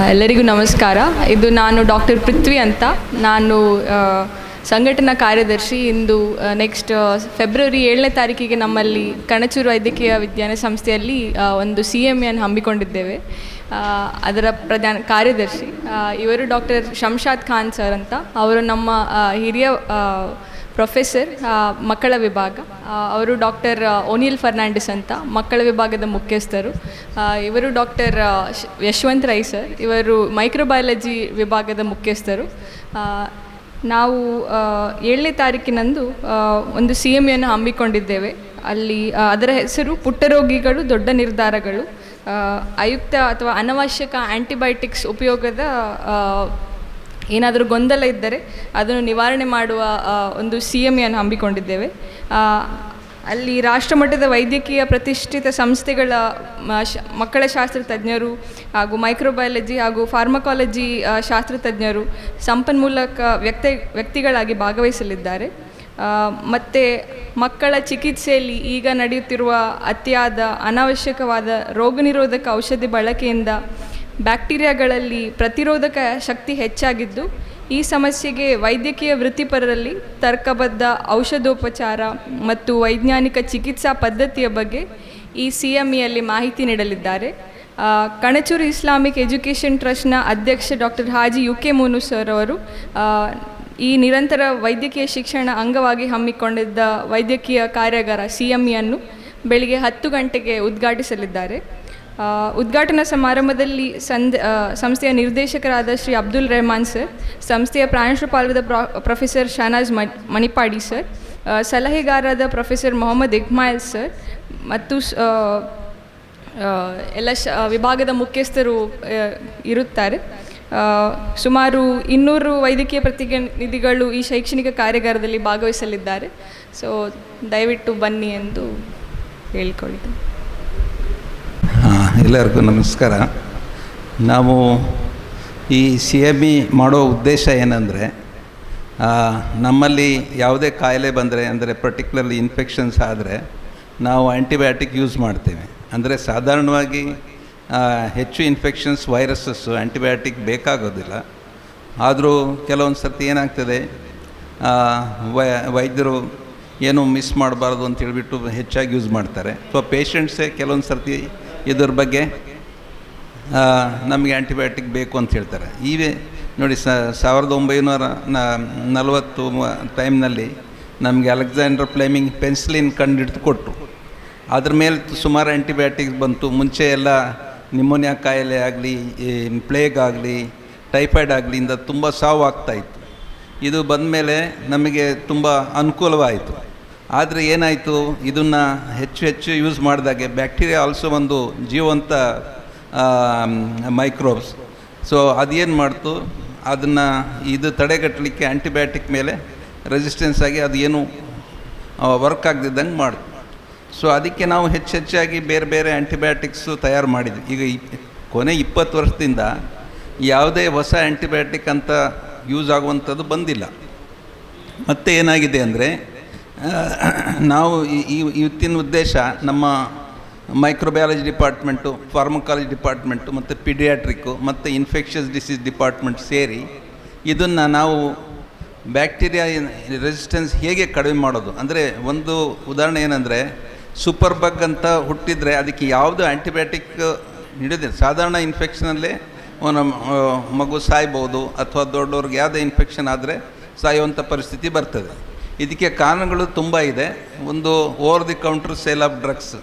ಎಲ್ಲರಿಗೂ ನಮಸ್ಕಾರ. ಇದು ನಾನು ಡಾಕ್ಟರ್ ಪೃಥ್ವಿ ಅಂತ. ನಾನು ಸಂಘಟನಾ ಕಾರ್ಯದರ್ಶಿ. ಇಂದು ನೆಕ್ಸ್ಟ್ ಫೆಬ್ರವರಿ ಏಳನೇ ತಾರೀಕಿಗೆ ನಮ್ಮಲ್ಲಿ ಕಣಚೂರು ವೈದ್ಯಕೀಯ ವಿಜ್ಞಾನ ಸಂಸ್ಥೆಯಲ್ಲಿ ಒಂದು ಸಿ ಎಂ ಎನ್ ಹಮ್ಮಿಕೊಂಡಿದ್ದೇವೆ. ಅದರ ಪ್ರಧಾನ ಕಾರ್ಯದರ್ಶಿ ಇವರು ಡಾಕ್ಟರ್ ಶಂಶಾದ್ ಖಾನ್ ಸರ್ ಅಂತ. ಅವರು ನಮ್ಮ ಹಿರಿಯ ಪ್ರೊಫೆಸರ್ ಮಕ್ಕಳ ವಿಭಾಗ ಅವರು ಡಾಕ್ಟರ್ ಓನಿಲ್ ಫರ್ನಾಂಡಿಸ್ ಅಂತ, ಮಕ್ಕಳ ವಿಭಾಗದ ಮುಖ್ಯಸ್ಥರು. ಇವರು ಡಾಕ್ಟರ್ ಯಶವಂತ್ ರೈ ಸರ್, ಇವರು ಮೈಕ್ರೋಬಯಾಲಜಿ ವಿಭಾಗದ ಮುಖ್ಯಸ್ಥರು. ನಾವು ಏಳನೇ ತಾರೀಕಿನಂದು ಒಂದು ಸಿ ಎಂ ಯನ್ನು ಹಮ್ಮಿಕೊಂಡಿದ್ದೇವೆ. ಅಲ್ಲಿ ಅದರ ಹೆಸರು ಪುಟ್ಟ ರೋಗಿಗಳು ದೊಡ್ಡ ನಿರ್ಧಾರಗಳು. ಆಯುಕ್ತ ಅಥವಾ ಅನವಶ್ಯಕ ಆ್ಯಂಟಿಬಯೋಟಿಕ್ಸ್ ಉಪಯೋಗದ ಏನಾದರೂ ಗೊಂದಲ ಇದ್ದರೆ ಅದನ್ನು ನಿವಾರಣೆ ಮಾಡುವ ಒಂದು ಸಿ ಎಂ ಎನ್ನು ಹಮ್ಮಿಕೊಂಡಿದ್ದೇವೆ ಅಲ್ಲಿ ರಾಷ್ಟ್ರಮಟ್ಟದ ವೈದ್ಯಕೀಯ ಪ್ರತಿಷ್ಠಿತ ಸಂಸ್ಥೆಗಳ ಮಕ್ಕಳ ಶಾಸ್ತ್ರ ತಜ್ಞರು ಹಾಗೂ ಮೈಕ್ರೋಬಯಾಲಜಿ ಹಾಗೂ ಫಾರ್ಮಕಾಲಜಿ ಆ, ಶಾಸ್ತ್ರ ತಜ್ಞರು ಸಂಪನ್ಮೂಲಕ ವ್ಯಕ್ತಿ ವ್ಯಕ್ತಿಗಳಾಗಿ ಭಾಗವಹಿಸಲಿದ್ದಾರೆ. ಮತ್ತು ಮಕ್ಕಳ ಚಿಕಿತ್ಸೆಯಲ್ಲಿ ಈಗ ನಡೆಯುತ್ತಿರುವ ಅತಿಯಾದ ಅನಾವಶ್ಯಕವಾದ ರೋಗನಿರೋಧಕ ಔಷಧಿ ಬಳಕೆಯಿಂದ ಬ್ಯಾಕ್ಟೀರಿಯಾಗಳಲ್ಲಿ ಪ್ರತಿರೋಧಕ ಶಕ್ತಿ ಹೆಚ್ಚಾಗಿದ್ದು, ಈ ಸಮಸ್ಯೆಗೆ ವೈದ್ಯಕೀಯ ವೃತ್ತಿಪರರಲ್ಲಿ ತರ್ಕಬದ್ಧ ಔಷಧೋಪಚಾರ ಮತ್ತು ವೈಜ್ಞಾನಿಕ ಚಿಕಿತ್ಸಾ ಪದ್ಧತಿಯ ಬಗ್ಗೆ ಈ ಸಿ ಎಂ ಇಯಲ್ಲಿ ಮಾಹಿತಿ ನೀಡಲಿದ್ದಾರೆ. ಕಣಚೂರು ಇಸ್ಲಾಮಿಕ್ ಎಜುಕೇಷನ್ ಟ್ರಸ್ಟ್ನ ಅಧ್ಯಕ್ಷ doctor Haji U K Monu sir ಅವರು ಈ ನಿರಂತರ ವೈದ್ಯಕೀಯ ಶಿಕ್ಷಣ ಅಂಗವಾಗಿ ಹಮ್ಮಿಕೊಂಡಿದ್ದ ವೈದ್ಯಕೀಯ ಕಾರ್ಯಾಗಾರ ಸಿ ಎಂ ಇಯನ್ನು ಬೆಳಿಗ್ಗೆ ಹತ್ತು ಗಂಟೆಗೆ ಉದ್ಘಾಟಿಸಲಿದ್ದಾರೆ. ಉದ್ಘಾಟನಾ ಸಮಾರಂಭದಲ್ಲಿ ಸಂದ್ ಸಂಸ್ಥೆಯ ನಿರ್ದೇಶಕರಾದ ಶ್ರೀ ಅಬ್ದುಲ್ ರೆಹಮಾನ್ ಸರ್, ಸಂಸ್ಥೆಯ ಪ್ರಾಂಶುಪಾಲದ pro, professor Shahnaz Manipadi sir ಸಲಹೆಗಾರರಾದ professor Mohammed Ismail sir ಮತ್ತು ಎಲ್ಲ ಶ ವಿಭಾಗದ ಮುಖ್ಯಸ್ಥರು ಇರುತ್ತಾರೆ. ಸುಮಾರು ಇನ್ನೂರು ವೈದ್ಯಕೀಯ ಪ್ರತಿನಿಧಿಗಳು ಈ ಶೈಕ್ಷಣಿಕ ಕಾರ್ಯಾಗಾರದಲ್ಲಿ ಭಾಗವಹಿಸಲಿದ್ದಾರೆ. ಸೊ ದಯವಿಟ್ಟು ಬನ್ನಿ ಎಂದು ಹೇಳಿಕೊಳ್ಳಿದ್ದೆ ಹಾಂ ಎಲ್ಲರಿಗೂ ನಮಸ್ಕಾರ. ನಾವು ಈ ಸಿ ಎಂ ಇ ಮಾಡೋ ಉದ್ದೇಶ ಏನಂದರೆ ನಮ್ಮಲ್ಲಿ ಯಾವುದೇ ಕಾಯಿಲೆ ಬಂದರೆ, ಅಂದರೆ ಪರ್ಟಿಕ್ಯುಲರ್ಲಿ ಇನ್ಫೆಕ್ಷನ್ಸ್ ಆದರೆ, ನಾವು ಆ್ಯಂಟಿಬಯೋಟಿಕ್ ಯೂಸ್ ಮಾಡ್ತೇವೆ. ಅಂದರೆ ಸಾಧಾರಣವಾಗಿ ಹೆಚ್ಚು ಇನ್ಫೆಕ್ಷನ್ಸ್ ವೈರಸಸ್ಸು ಆ್ಯಂಟಿಬಯೋಟಿಕ್ ಬೇಕಾಗೋದಿಲ್ಲ. ಆದರೂ ಕೆಲವೊಂದು ಸರ್ತಿ ಏನಾಗ್ತದೆ ವೈದ್ಯರು ಏನು ಮಿಸ್ ಮಾಡಬಾರ್ದು ಅಂತ ಹೇಳಿಬಿಟ್ಟು ಹೆಚ್ಚಾಗಿ ಯೂಸ್ ಮಾಡ್ತಾರೆ. ಅಥವಾ ಪೇಷಂಟ್ಸೇ ಕೆಲವೊಂದು ಸರ್ತಿ ಇದ್ರ ಬಗ್ಗೆ ನಮಗೆ ಆ್ಯಂಟಿಬಯೋಟಿಕ್ ಬೇಕು ಅಂತ ಹೇಳ್ತಾರೆ. ಇವೇ ನೋಡಿ ಸಾವಿರದ ಒಂಬೈನೂರ ನಲವತ್ತು ಟೈಮ್ನಲ್ಲಿ ನಮಗೆ ಅಲೆಕ್ಸಾಂಡರ್ ಫ್ಲೇಮಿಂಗ್ ಪೆನ್ಸಿಲಿನ್ ಕಂಡಿಡ್ದು ಕೊಟ್ಟರು ಅದ್ರ ಮೇಲೆ ಸುಮಾರು ಆ್ಯಂಟಿಬಯೋಟಿಕ್ಸ್ ಬಂತು. ಮುಂಚೆ ಎಲ್ಲ ನಿಮೋನಿಯಾ ಕಾಯಿಲೆ ಆಗಲಿ ಪ್ಲೇಗ್ ಆಗಲಿ ಟೈಫಾಯ್ಡ್ ಆಗಲಿ ಇಂದ ತುಂಬ ಸಾವು ಆಗ್ತಾಯಿತ್ತು ಇದು ಬಂದ ಮೇಲೆ ನಮಗೆ ತುಂಬ ಅನುಕೂಲವಾಯಿತು. ಆದರೆ ಏನಾಯಿತು? ಇದನ್ನು ಹೆಚ್ಚು ಹೆಚ್ಚು ಯೂಸ್ ಮಾಡಿದಾಗೆ ಬ್ಯಾಕ್ಟೀರಿಯಾ ಆಲ್ಸೋ ಒಂದು ಜೀವಂತ ಮೈಕ್ರೋಬ್ಸ್ ಸೊ ಅದೇನು ಮಾಡ್ತು? ಅದನ್ನು ಇದು ತಡೆಗಟ್ಟಲಿಕ್ಕೆ ಆ್ಯಂಟಿಬಯೋಟಿಕ್ ಮೇಲೆ ರೆಸಿಸ್ಟೆನ್ಸ್ ಆಗಿ ಅದು ಏನು ವರ್ಕ್ ಆಗದಿದ್ದಂಗೆ ಮಾಡ್ತು. ಸೊ ಅದಕ್ಕೆ ನಾವು ಹೆಚ್ಚು ಹೆಚ್ಚಾಗಿ ಬೇರೆ ಬೇರೆ ಆ್ಯಂಟಿಬಯೋಟಿಕ್ಸು ತಯಾರು ಮಾಡಿದ್ವಿ. ಈಗ ಕೊನೆ ಇಪ್ಪತ್ತು ವರ್ಷದಿಂದ ಯಾವುದೇ ಹೊಸ ಆ್ಯಂಟಿಬಯೋಟಿಕ್ ಅಂತ ಯೂಸ್ ಆಗುವಂಥದ್ದು ಬಂದಿಲ್ಲ. ಮತ್ತೆ ಏನಾಗಿದೆ ಅಂದರೆ ನಾವು ಈ- ಇವತ್ತಿನ ಉದ್ದೇಶ ನಮ್ಮ ಮೈಕ್ರೋಬಯಾಲಜಿ ಡಿಪಾರ್ಟ್ಮೆಂಟು ಫಾರ್ಮಕಾಲಜಿ ಡಿಪಾರ್ಟ್ಮೆಂಟು ಮತ್ತು ಪಿಡಿಯಾಟ್ರಿಕ್ಕು ಮತ್ತು ಇನ್ಫೆಕ್ಷಸ್ ಡಿಸೀಸ್ ಡಿಪಾರ್ಟ್ಮೆಂಟ್ ಸೇರಿ ಇದನ್ನು ನಾವು ಬ್ಯಾಕ್ಟೀರಿಯಾ ರೆಸಿಸ್ಟೆನ್ಸ್ ಹೇಗೆ ಕಡಿಮೆ ಮಾಡೋದು? ಅಂದರೆ ಒಂದು ಉದಾಹರಣೆ ಏನಂದರೆ ಸೂಪರ್ ಬಗ್ ಅಂತ ಹುಟ್ಟಿದರೆ ಅದಕ್ಕೆ ಯಾವುದು ಆ್ಯಂಟಿಬಯೋಟಿಕ್ ಹಿಡಿದಿಲ್ಲ ಸಾಧಾರಣ ಇನ್ಫೆಕ್ಷನಲ್ಲೇ ಮಗು ಸಾಯ್ಬೋದು ಅಥವಾ ದೊಡ್ಡವ್ರಿಗೆ ಯಾವುದೇ ಇನ್ಫೆಕ್ಷನ್ ಆದರೆ ಸಾಯುವಂಥ ಪರಿಸ್ಥಿತಿ ಬರ್ತದೆ. ಇದಕ್ಕೆ ಕಾರಣಗಳು ತುಂಬ ಇದೆ. ಒಂದು over the counter sale of drugs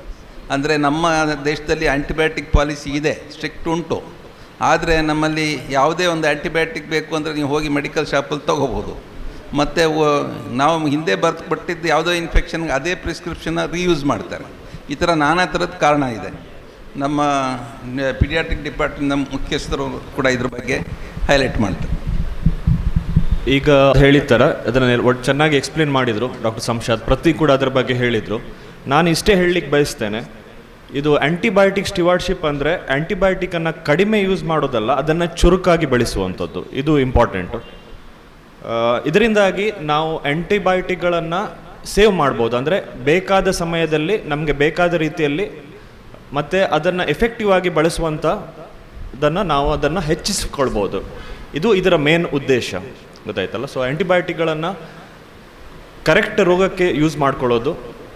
ಅಂದರೆ ನಮ್ಮ ದೇಶದಲ್ಲಿ ಆ್ಯಂಟಿಬಯೋಟಿಕ್ ಪಾಲಿಸಿ ಇದೆ ಸ್ಟ್ರಿಕ್ಟ್ ಉಂಟು. ಆದರೆ ನಮ್ಮಲ್ಲಿ ಯಾವುದೇ ಒಂದು ಆ್ಯಂಟಿಬಯೋಟಿಕ್ ಬೇಕು ಅಂದರೆ ನೀವು ಹೋಗಿ ಮೆಡಿಕಲ್ ಶಾಪಲ್ಲಿ ತೊಗೋಬೋದು. ಮತ್ತು ನಾವು ಹಿಂದೆ ಬರ್ತು ಬಿಟ್ಟಿದ್ದು ಯಾವುದೋ ಇನ್ಫೆಕ್ಷನ್ಗೆ ಅದೇ ಪ್ರಿಸ್ಕ್ರಿಪ್ಷನ್ನ ರೀಯೂಸ್ ಮಾಡ್ತಾರೆ. ಈ ಥರ ನಾನಾ ಥರದ ಕಾರಣ ಇದೆ. ನಮ್ಮ ಪಿಡಿಯಾಟ್ರಿಕ್ ಡಿಪಾರ್ಟ್ಮೆಂಟ್ ನಮ್ಮ ಮುಖ್ಯಸ್ಥರು ಕೂಡ ಇದ್ರ ಬಗ್ಗೆ ಹೈಲೈಟ್ ಮಾಡ್ತಾರೆ. ಈಗ ಹೇಳಿದ ಥರ ಅದನ್ನು ಒಟ್ಟು ಚೆನ್ನಾಗಿ ಎಕ್ಸ್ಪ್ಲೇನ್ ಮಾಡಿದರು ಡಾಕ್ಟರ್ ಸಂಶಾದ್. ಪ್ರತಿ ಕೂಡ ಅದರ ಬಗ್ಗೆ ಹೇಳಿದರು. ನಾನು ಇಷ್ಟೇ ಹೇಳಲಿಕ್ಕೆ ಬಯಸ್ತೇನೆ. ಇದು ಆ್ಯಂಟಿಬಯೋಟಿಕ್ ಸ್ಟಿವಾರ್ಡ್ಶಿಪ್ ಅಂದರೆ ಆ್ಯಂಟಿಬಯೋಟಿಕನ್ನು ಕಡಿಮೆ ಯೂಸ್ ಮಾಡೋದಲ್ಲ, ಅದನ್ನು ಚುರುಕಾಗಿ ಬಳಸುವಂಥದ್ದು. ಇದು ಇಂಪಾರ್ಟೆಂಟು ಇದರಿಂದಾಗಿ ನಾವು ಆ್ಯಂಟಿಬಯೋಟಿಕ್ಗಳನ್ನು ಸೇವ್ ಮಾಡ್ಬೋದು. ಅಂದರೆ ಬೇಕಾದ ಸಮಯದಲ್ಲಿ, ನಮಗೆ ಬೇಕಾದ ರೀತಿಯಲ್ಲಿ, ಮತ್ತು ಅದನ್ನು ಎಫೆಕ್ಟಿವ್ ಆಗಿ ಬಳಸುವಂಥದ್ದನ್ನು ನಾವು ಅದನ್ನು ಹೆಚ್ಚಿಸಿಕೊಳ್ಬೋದು. ಇದು ಇದರ ಮೇನ್ ಉದ್ದೇಶ. ಗೊತ್ತಾಯ್ತಲ್ಲ? ಸೊ ಆ್ಯಂಟಿಬಯೋಟಿಕ್ಗಳನ್ನು ಕರೆಕ್ಟ್ ರೋಗಕ್ಕೆ ಯೂಸ್ ಮಾಡ್ಕೊಳ್ಳೋದು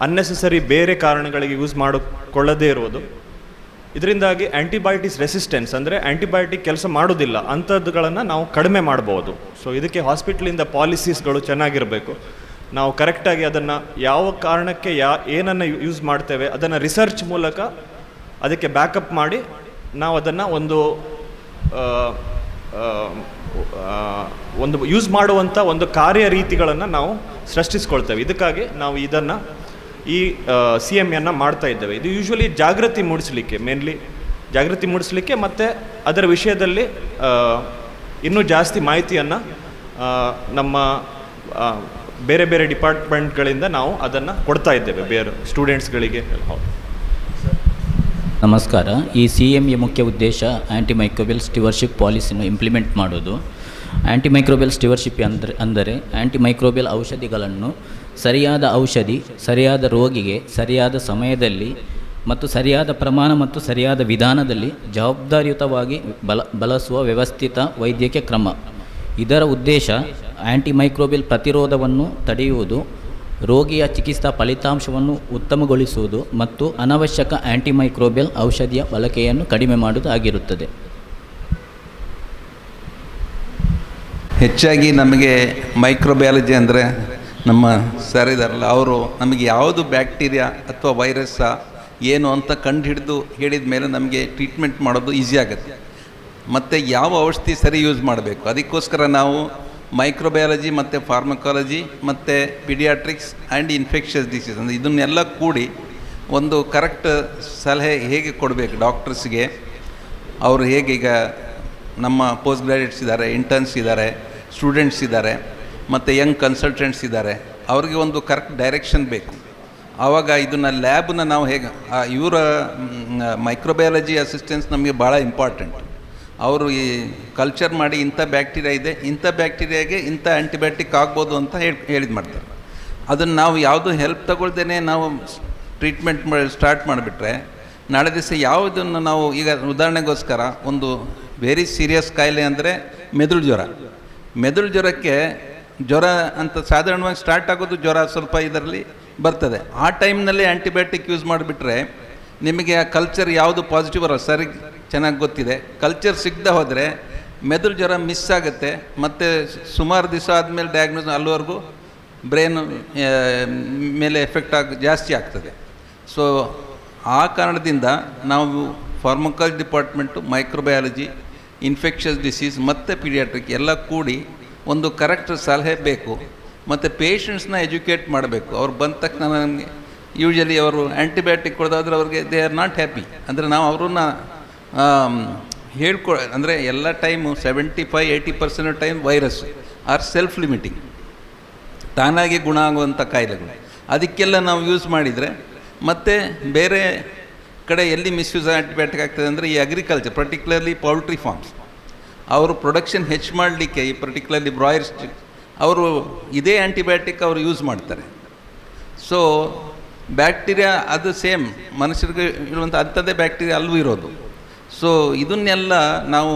ಅನ್ನೆಸೆಸರಿ ಬೇರೆ ಕಾರಣಗಳಿಗೆ ಯೂಸ್ ಮಾಡಿಕೊಳ್ಳದೇ ಇರೋದು. ಇದರಿಂದಾಗಿ ಆ್ಯಂಟಿಬಯೋಟಿಕ್ಸ್ ರೆಸಿಸ್ಟೆನ್ಸ್ ಅಂದರೆ ಆ್ಯಂಟಿಬಯೋಟಿಕ್ ಕೆಲಸ ಮಾಡೋದಿಲ್ಲ ಅಂಥದ್ದುಗಳನ್ನು ನಾವು ಕಡಿಮೆ ಮಾಡ್ಬೋದು. ಸೊ ಇದಕ್ಕೆ ಹಾಸ್ಪಿಟ್ಲಿಂದ ಪಾಲಿಸೀಸ್ಗಳು ಚೆನ್ನಾಗಿರಬೇಕು. ನಾವು ಕರೆಕ್ಟಾಗಿ ಅದನ್ನು ಯಾವ ಕಾರಣಕ್ಕೆ ಯಾ, ಏನನ್ನು ಯೂಸ್ ಮಾಡ್ತೇವೆ, ಅದನ್ನು ರಿಸರ್ಚ್ ಮೂಲಕ ಅದಕ್ಕೆ ಬ್ಯಾಕಪ್ ಮಾಡಿ, ನಾವು ಅದನ್ನು ಒಂದು ಒಂದು ಯೂಸ್ ಮಾಡುವಂಥ ಒಂದು ಕಾರ್ಯ ರೀತಿಗಳನ್ನು ನಾವು ಸೃಷ್ಟಿಸ್ಕೊಳ್ತೇವೆ. ಇದಕ್ಕಾಗಿ ನಾವು ಇದನ್ನು ಈ ಸಿ ಎಂ ಎನ್ನು ಮಾಡ್ತಾ ಇದ್ದೇವೆ. ಇದು ಯೂಶ್ವಲಿ ಜಾಗೃತಿ ಮೂಡಿಸಲಿಕ್ಕೆ ಮೇನ್ಲಿ ಜಾಗೃತಿ ಮೂಡಿಸಲಿಕ್ಕೆ ಮತ್ತು ಅದರ ವಿಷಯದಲ್ಲಿ ಇನ್ನೂ ಜಾಸ್ತಿ ಮಾಹಿತಿಯನ್ನು ನಮ್ಮ ಬೇರೆ ಬೇರೆ ಡಿಪಾರ್ಟ್ಮೆಂಟ್ಗಳಿಂದ ನಾವು ಅದನ್ನು ಕೊಡ್ತಾ ಇದ್ದೇವೆ. ಬೇರೆ ಸ್ಟೂಡೆಂಟ್ಸ್ಗಳಿಗೆ ಹೌದು ನಮಸ್ಕಾರ. ಈ ಸಿ ಎಂ ಎ ಮುಖ್ಯ ಉದ್ದೇಶ ಆ್ಯಂಟಿ ಮೈಕ್ರೋಬೆಲ್ ಸ್ಟಿವರ್ಶಿಪ್ ಪಾಲಿಸಿಯನ್ನು ಇಂಪ್ಲಿಮೆಂಟ್ ಮಾಡೋದು. ಆ್ಯಂಟಿಮೈಕ್ರೋಬೆಲ್ ಸ್ಟಿವರ್ಶಿಪ್ ಅಂದರೆ ಅಂದರೆ ಆ್ಯಂಟಿ ಮೈಕ್ರೋಬೆಲ್ ಔಷಧಿಗಳನ್ನು ಸರಿಯಾದ ಔಷಧಿ, ಸರಿಯಾದ ರೋಗಿಗೆ, ಸರಿಯಾದ ಸಮಯದಲ್ಲಿ ಮತ್ತು ಸರಿಯಾದ ಪ್ರಮಾಣ ಮತ್ತು ಸರಿಯಾದ ವಿಧಾನದಲ್ಲಿ ಜವಾಬ್ದಾರಿಯುತವಾಗಿ ಬಲ, ಬಳಸುವ ವ್ಯವಸ್ಥಿತ ವೈದ್ಯಕೀಯ ಕ್ರಮ. ಇದರ ಉದ್ದೇಶ ಆ್ಯಂಟಿ ಮೈಕ್ರೋಬೆಲ್ ಪ್ರತಿರೋಧವನ್ನು ತಡೆಯುವುದು. ರೋಗಿಯ ಚಿಕಿತ್ಸಾ ಫಲಿತಾಂಶವನ್ನು ಉತ್ತಮಗೊಳಿಸುವುದು ಮತ್ತು ಅನವಶ್ಯಕ ಆ್ಯಂಟಿಮೈಕ್ರೋಬಿಯಲ್ ಔಷಧಿಯ ಬಳಕೆಯನ್ನು ಕಡಿಮೆ ಮಾಡುವುದು ಆಗಿರುತ್ತದೆ. ಹೆಚ್ಚಾಗಿ ನಮಗೆ ಮೈಕ್ರೋಬಯಾಲಜಿ ಅಂದರೆ ನಮ್ಮ ಸರ್ ಇದಾರಲ್ಲ, ಅವರು ನಮಗೆ ಯಾವುದು ಬ್ಯಾಕ್ಟೀರಿಯಾ ಅಥವಾ ವೈರಸ್ಸಾ ಏನು ಅಂತ ಕಂಡು ಹಿಡಿದು ಹೇಳಿದ ಮೇಲೆ ನಮಗೆ ಟ್ರೀಟ್ಮೆಂಟ್ ಮಾಡೋದು ಈಸಿ ಆಗುತ್ತೆ. ಮತ್ತು ಯಾವ ಔಷಧಿ ಸರಿ ಯೂಸ್ ಮಾಡಬೇಕು? ಅದಕ್ಕೋಸ್ಕರ ನಾವು ಮೈಕ್ರೋಬಯಾಲಜಿ ಮತ್ತು ಫಾರ್ಮಕಾಲಜಿ ಮತ್ತು ಪಿಡಿಯಾಟ್ರಿಕ್ಸ್ ಆ್ಯಂಡ್ ಇನ್ಫೆಕ್ಷಸ್ ಡಿಸೀಸ್ ಅಂದರೆ ಇದನ್ನೆಲ್ಲ ಕೂಡಿ ಒಂದು ಕರೆಕ್ಟ್ ಸಲಹೆ ಹೇಗೆ ಕೊಡಬೇಕು ಡಾಕ್ಟರ್ಸ್ಗೆ? ಅವರು ಹೇಗೆ ನಮ್ಮ ಪೋಸ್ಟ್ ಗ್ರಾಜುಯೇಟ್ಸ್ ಇದ್ದಾರೆ, ಇಂಟರ್ನ್ಸ್ ಇದ್ದಾರೆ, ಸ್ಟೂಡೆಂಟ್ಸ್ ಇದ್ದಾರೆ, ಮತ್ತು ಯಂಗ್ ಕನ್ಸಲ್ಟೆಂಟ್ಸ್ ಇದ್ದಾರೆ, ಅವ್ರಿಗೆ ಒಂದು ಕರೆಕ್ಟ್ ಡೈರೆಕ್ಷನ್ ಬೇಕು. ಆವಾಗ ಇದನ್ನು ಲ್ಯಾಬ್ನ ನಾವು ಹೇಗೆ ಇವರ ಮೈಕ್ರೋಬಯಾಲಜಿ ಅಸಿಸ್ಟೆನ್ಸ್ ನಮಗೆ ಭಾಳ ಇಂಪಾರ್ಟೆಂಟ್. ಅವರು ಈ ಕಲ್ಚರ್ ಮಾಡಿ ಇಂಥ ಬ್ಯಾಕ್ಟೀರಿಯಾ ಇದೆ, ಇಂಥ ಬ್ಯಾಕ್ಟೀರಿಯಾಗೆ ಇಂಥ ಆ್ಯಂಟಿಬಯೋಟಿಕ್ ಆಗ್ಬೋದು ಅಂತ ಹೇಳಿ, ಹೇಳಿದ್ ಮಾಡ್ತಾರೆ. ಅದನ್ನು ನಾವು ಯಾವುದು ಹೆಲ್ಪ್ ತಗೊಳ್ದೇ ನಾವು ಟ್ರೀಟ್ಮೆಂಟ್ ಮಾಡಿ ಸ್ಟಾರ್ಟ್ ಮಾಡಿಬಿಟ್ರೆ, ನಾಳೆ ದಿವಸ ಯಾವುದನ್ನು ನಾವು, ಈಗ ಉದಾಹರಣೆಗೋಸ್ಕರ ಒಂದು ವೆರಿ ಸೀರಿಯಸ್ ಕಾಯಿಲೆ ಅಂದರೆ ಮೆದುಳು ಜ್ವರ. ಮೆದುಳು ಜ್ವರಕ್ಕೆ ಜ್ವರ ಅಂತ ಸಾಧಾರಣವಾಗಿ ಸ್ಟಾರ್ಟ್ ಆಗೋದು ಜ್ವರ ಸ್ವಲ್ಪ ಇದರಲ್ಲಿ ಬರ್ತದೆ. ಆ ಟೈಮ್ನಲ್ಲಿ ಆ್ಯಂಟಿಬಯೋಟಿಕ್ ಯೂಸ್ ಮಾಡಿಬಿಟ್ರೆ ನಿಮಗೆ ಆ ಕಲ್ಚರ್ ಯಾವುದು ಪಾಸಿಟಿವ್ ಅಲ್ಲ? ಸರಿ, ಚೆನ್ನಾಗಿ ಗೊತ್ತಿದೆ. ಕಲ್ಚರ್ ಸಿಗದೆ ಹೋದರೆ ಮೆದುಳು ಜ್ವರ ಮಿಸ್ ಆಗುತ್ತೆ. ಮತ್ತು ಸುಮಾರು ದಿವಸ ಆದಮೇಲೆ ಡಯಾಗ್ನೋಸ್ ಅಲ್ಲಿವರೆಗೂ ಬ್ರೈನ್ ಮೇಲೆ ಎಫೆಕ್ಟ್ ಆಗಿ, ಜಾಸ್ತಿ ಆಗ್ತದೆ. ಸೊ ಆ ಕಾರಣದಿಂದ ನಾವು pharmacology department microbiology infectious disease ಮತ್ತು ಪೀಡಿಯಾಟ್ರಿಕ್ ಎಲ್ಲ ಕೂಡಿ ಒಂದು ಕರೆಕ್ಟ್ ಸಲಹೆ ಬೇಕು. ಮತ್ತು ಪೇಷಂಟ್ಸ್ನ ಎಜುಕೇಟ್ ಮಾಡಬೇಕು. ಅವ್ರು ಬಂದ ತಕ್ಷಣ ನಮಗೆ ಯೂಶಲಿ ಅವರು ಆ್ಯಂಟಿಬಯೋಟಿಕ್ ಕೊಡೋದಾದ್ರೆ ಅವ್ರಿಗೆ ದೇ ಆರ್ ನಾಟ್ ಹ್ಯಾಪಿ ಅಂದರೆ ನಾವು ಅವ್ರನ್ನ ಹೇಳ್ಕೊ, ಅಂದರೆ ಎಲ್ಲ time seventy five eighty percent time virus are self limiting ತಾನಾಗಿ ಗುಣ ಆಗುವಂಥ ಕಾಯಿಲೆಗಳು. ಅದಕ್ಕೆಲ್ಲ ನಾವು ಯೂಸ್ ಮಾಡಿದರೆ ಮತ್ತು ಬೇರೆ ಕಡೆ ಎಲ್ಲಿ ಮಿಸ್ಯೂಸ್ ಆ್ಯಂಟಿಬಯೋಟಿಕ್ ಆಗ್ತದೆ ಅಂದರೆ ಈ ಅಗ್ರಿಕಲ್ಚರ್ ಪರ್ಟಿಕ್ಯುಲರ್ಲಿ ಪೌಲ್ಟ್ರಿ ಫಾರ್ಮ್ಸ್ ಅವರು ಪ್ರೊಡಕ್ಷನ್ ಹೆಚ್ಚು ಮಾಡಲಿಕ್ಕೆ ಈ ಪರ್ಟಿಕ್ಯುಲರ್ಲಿ ಬ್ರಾಯರ್ಸ್ ಅವರು ಇದೇ ಆ್ಯಂಟಿಬಯೋಟಿಕ್ ಅವರು ಯೂಸ್ ಮಾಡ್ತಾರೆ. ಸೊ ಬ್ಯಾಕ್ಟೀರಿಯಾ ಅದು ಸೇಮ್, ಮನುಷ್ಯರಿಗೆ ಇರುವಂಥ ಅಂಥದ್ದೇ ಬ್ಯಾಕ್ಟೀರಿಯಾ ಅಲ್ಲೂ ಇರೋದು. ಸೊ ಇದನ್ನೆಲ್ಲ ನಾವು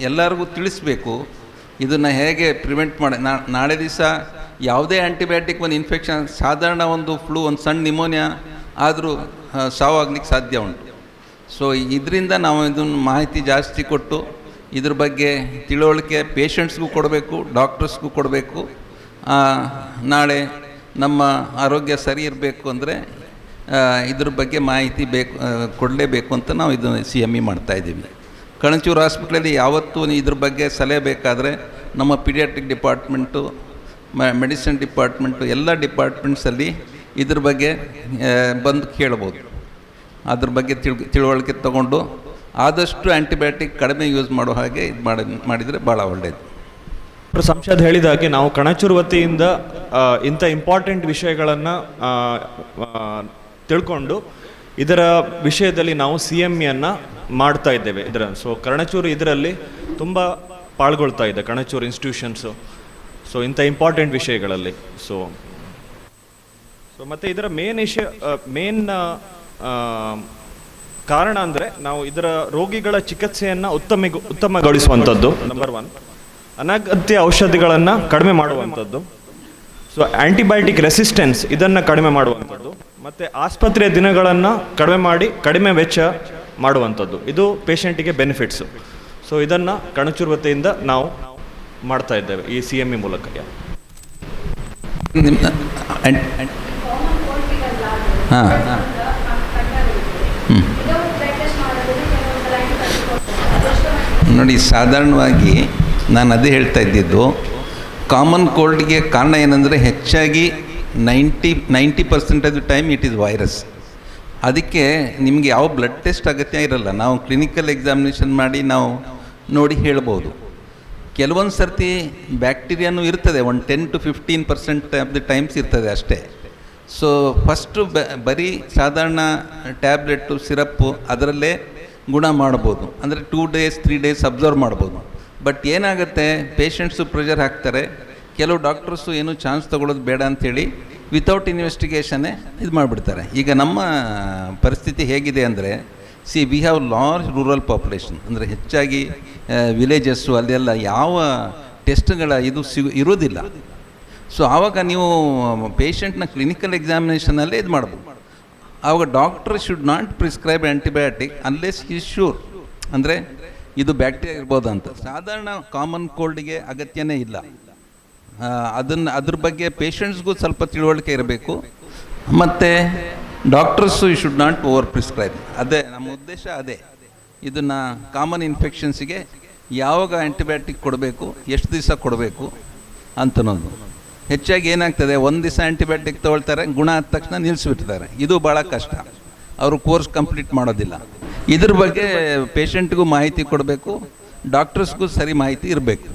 ಎಲ್ಲರಿಗೂ ತಿಳಿಸ್ಬೇಕು. ಇದನ್ನು ಹೇಗೆ ಪ್ರಿವೆಂಟ್ ಮಾಡಿ ನಾಳೆ ದಿವಸ ಯಾವುದೇ ಆ್ಯಂಟಿಬಯೋಟಿಕ್ ಒಂದು ಇನ್ಫೆಕ್ಷನ್ ಸಾಧಾರಣ ಒಂದು ಫ್ಲೂ ಒಂದು ಸಣ್ಣ ನಿಮೋನಿಯಾ ಆದರೂ ಸಾವಾಗ್ಲಿಕ್ಕೆ ಸಾಧ್ಯ ಉಂಟು. ಸೊ ಇದರಿಂದ ನಾವು ಇದನ್ನು ಮಾಹಿತಿ ಜಾಸ್ತಿ ಕೊಟ್ಟು, ಇದ್ರ ಬಗ್ಗೆ ತಿಳುವಳಿಕೆ ಪೇಷಂಟ್ಸ್ಗೂ ಕೊಡಬೇಕು ಡಾಕ್ಟರ್ಸ್ಗೂ ಕೊಡಬೇಕು. ನಾಳೆ ನಮ್ಮ ಆರೋಗ್ಯ ಸರಿ ಇರಬೇಕು ಅಂದರೆ ಇದ್ರ ಬಗ್ಗೆ ಮಾಹಿತಿ ಬೇಕು ಕೊಡಲೇಬೇಕು ಅಂತ ನಾವು ಇದನ್ನು ಸಿ ಎಂ ಇ ಮಾಡ್ತಾಯಿದ್ದೀವಿ ಕಣಚೂರು ಹಾಸ್ಪಿಟ್ಲಲ್ಲಿ ಯಾವತ್ತೂ ಇದ್ರ ಬಗ್ಗೆ ಸಲಹೆ ಬೇಕಾದರೆ ನಮ್ಮ ಪಿಡಿಯಾಟ್ರಿಕ್ ಡಿಪಾರ್ಟ್ಮೆಂಟು ಮೆಡಿಸಿನ್ ಡಿಪಾರ್ಟ್ಮೆಂಟು, ಎಲ್ಲ ಡಿಪಾರ್ಟ್ಮೆಂಟ್ಸಲ್ಲಿ ಇದ್ರ ಬಗ್ಗೆ ಬಂದು ಕೇಳ್ಬೋದು. ಅದ್ರ ಬಗ್ಗೆ ತಿಳ್, ತಿಳುವಳಿಕೆ ತಗೊಂಡು ಆದಷ್ಟು ಆ್ಯಂಟಿಬಯೋಟಿಕ್ ಕಡಿಮೆ ಯೂಸ್ ಮಾಡೋ ಹಾಗೆ ಇದು ಮಾಡಿ, ಮಾಡಿದರೆ ಭಾಳ ಒಳ್ಳೆಯದು ಸಂಶಾದ್ ಹೇಳಿದ ಹಾಗೆ ನಾವು ಕಣಚೂರು ವತಿಯಿಂದ ಇಂಥ ಇಂಪಾರ್ಟೆಂಟ್ ವಿಷಯಗಳನ್ನು ತಿಳ್ಕೊಂಡು ಇದರ ವಿಷಯದಲ್ಲಿ ನಾವು ಸಿ ಎಂ ಎನ್ನು ಮಾಡ್ತಾ ಇದ್ದೇವೆ ಇದರ. ಸೊ ಕರ್ಣಚೂರು ಇದರಲ್ಲಿ ತುಂಬ ಪಾಲ್ಗೊಳ್ತಾ ಇದೆ, ಕಣಚೂರು ಇನ್ಸ್ಟಿಟ್ಯೂಷನ್ಸು ಸೊ ಇಂಥ ಇಂಪಾರ್ಟೆಂಟ್ ವಿಷಯಗಳಲ್ಲಿ. ಸೊ ಸೊ ಮತ್ತು ಇದರ ಮೇನ್ ಇಶ್ಯ ಮೇನ್ ಕಾರಣ ಅಂದರೆ ನಾವು ಇದರ ರೋಗಿಗಳ ಚಿಕಿತ್ಸೆಯನ್ನು ಉತ್ತಮ ಉತ್ತಮಗೊಳಿಸುವಂಥದ್ದು. ನಂಬರ್ ಒನ್ ಅನಗತ್ಯ ಔಷಧಿಗಳನ್ನು ಕಡಿಮೆ ಮಾಡುವಂಥದ್ದು. ಸೊ ಆ್ಯಂಟಿಬಯೋಟಿಕ್ ರೆಸಿಸ್ಟೆನ್ಸ್ ಇದನ್ನು ಕಡಿಮೆ ಮಾಡುವಂಥದ್ದು. ಮತ್ತು ಆಸ್ಪತ್ರೆಯ ದಿನಗಳನ್ನು ಕಡಿಮೆ ಮಾಡಿ, ಕಡಿಮೆ ವೆಚ್ಚ ಮಾಡುವಂಥದ್ದು. ಇದು ಪೇಷಂಟಿಗೆ ಬೆನಿಫಿಟ್ಸು ಸೊ ಇದನ್ನು ಕಣಚೂರು ವತಿಯಿಂದ ನಾವು ಮಾಡ್ತಾ ಇದ್ದೇವೆ ಈ ಸಿ ಎಂ ಇ ಮೂಲಕ. ನೋಡಿ, ಸಾಧಾರಣವಾಗಿ ನಾನು ಅದೇ ಹೇಳ್ತಾ ಇದ್ದಿದ್ದು ಕಾಮನ್ ಕೋಲ್ಡ್ಗೆ ಕಾರಣ ಏನಂದರೆ ಹೆಚ್ಚಾಗಿ ninety ninety percent of the time it is virus ಅದಕ್ಕೆ ನಿಮಗೆ ಯಾವ ಬ್ಲಡ್ ಟೆಸ್ಟ್ ಅಗತ್ಯ ಇರಲ್ಲ. ನಾವು ಕ್ಲಿನಿಕಲ್ ಎಕ್ಸಾಮಿನೇಷನ್ ಮಾಡಿ ನಾವು ನೋಡಿ ಹೇಳ್ಬೋದು. ಕೆಲವೊಂದು ಸರ್ತಿ ಬ್ಯಾಕ್ಟೀರಿಯಾನು ಇರ್ತದೆ, ಒಂದು ten to fifteen percent of the times ಇರ್ತದೆ ಅಷ್ಟೇ. ಸೊ ಫಸ್ಟು ಬ, ಬರೀ ಸಾಧಾರಣ ಟ್ಯಾಬ್ಲೆಟ್ಟು ಸಿರಪ್ಪು ಅದರಲ್ಲೇ ಗುಣ ಮಾಡ್ಬೋದು. ಅಂದರೆ two days three days observe ಮಾಡ್ಬೋದು. ಬಟ್ ಏನಾಗುತ್ತೆ? ಪೇಷಂಟ್ಸು ಪ್ರೆಷರ್ ಹಾಕ್ತಾರೆ. ಕೆಲವು ಡಾಕ್ಟರ್ಸು ಏನು ಚಾನ್ಸ್ ತೊಗೊಳೋದು ಬೇಡ ಅಂಥೇಳಿ ವಿತೌಟ್ ಇನ್ವೆಸ್ಟಿಗೇಷನ್ನೇ ಇದು ಮಾಡಿಬಿಡ್ತಾರೆ. ಈಗ ನಮ್ಮ ಪರಿಸ್ಥಿತಿ ಹೇಗಿದೆ ಅಂದರೆ see we have large rural population ಅಂದರೆ ಹೆಚ್ಚಾಗಿ ವಿಲೇಜಸ್ಸು ಅಲ್ಲೆಲ್ಲ ಯಾವ ಟೆಸ್ಟ್ಗಳ ಇದು ಸಿಗು ಇರೋದಿಲ್ಲ ಸೊ ಆವಾಗ ನೀವು ಪೇಷಂಟ್ನ ಕ್ಲಿನಿಕಲ್ ಎಕ್ಸಾಮಿನೇಷನಲ್ಲೇ ಇದು ಮಾಡ್ಬೋದು. ಆವಾಗ doctor should not prescribe antibiotic unless is sure ಅಂದರೆ ಇದು ಬ್ಯಾಕ್ಟೀರಿಯಾ ಇರ್ಬೋದು ಅಂತ ಸಾಧಾರಣ ಕಾಮನ್ ಕೋಲ್ಡ್ಗೆ ಅಗತ್ಯನೇ ಇಲ್ಲ. ಅದನ್ನು, ಅದ್ರ ಬಗ್ಗೆ ಪೇಷಂಟ್ಸ್ಗೂ ಸ್ವಲ್ಪ ತಿಳುವಳಿಕೆ ಇರಬೇಕು. ಮತ್ತು doctors you should not over prescribe ಅದೇ, ನಮ್ಮ ಉದ್ದೇಶ ಅದೇ. ಇದನ್ನು ಕಾಮನ್ ಇನ್ಫೆಕ್ಷನ್ಸಿಗೆ ಯಾವಾಗ ಆ್ಯಂಟಿಬಯೋಟಿಕ್ ಕೊಡಬೇಕು, ಎಷ್ಟು ದಿವಸ ಕೊಡಬೇಕು ಅಂತನೋದು. ಹೆಚ್ಚಾಗಿ ಏನಾಗ್ತದೆ, ಒಂದು ದಿವಸ ಆ್ಯಂಟಿಬಯೋಟಿಕ್ ತೊಗೊಳ್ತಾರೆ, ಗುಣ ಆದ ತಕ್ಷಣ ನಿಲ್ಲಿಸ್ಬಿಡ್ತಾರೆ ಇದು ಭಾಳ ಕಷ್ಟ. ಅವರು ಕೋರ್ಸ್ ಕಂಪ್ಲೀಟ್ ಮಾಡೋದಿಲ್ಲ. ಇದ್ರ ಬಗ್ಗೆ ಪೇಷಂಟ್ಗೂ ಮಾಹಿತಿ ಕೊಡಬೇಕು ಡಾಕ್ಟರ್ಸ್ಗೂ ಸರಿ ಮಾಹಿತಿ ಇರಬೇಕು.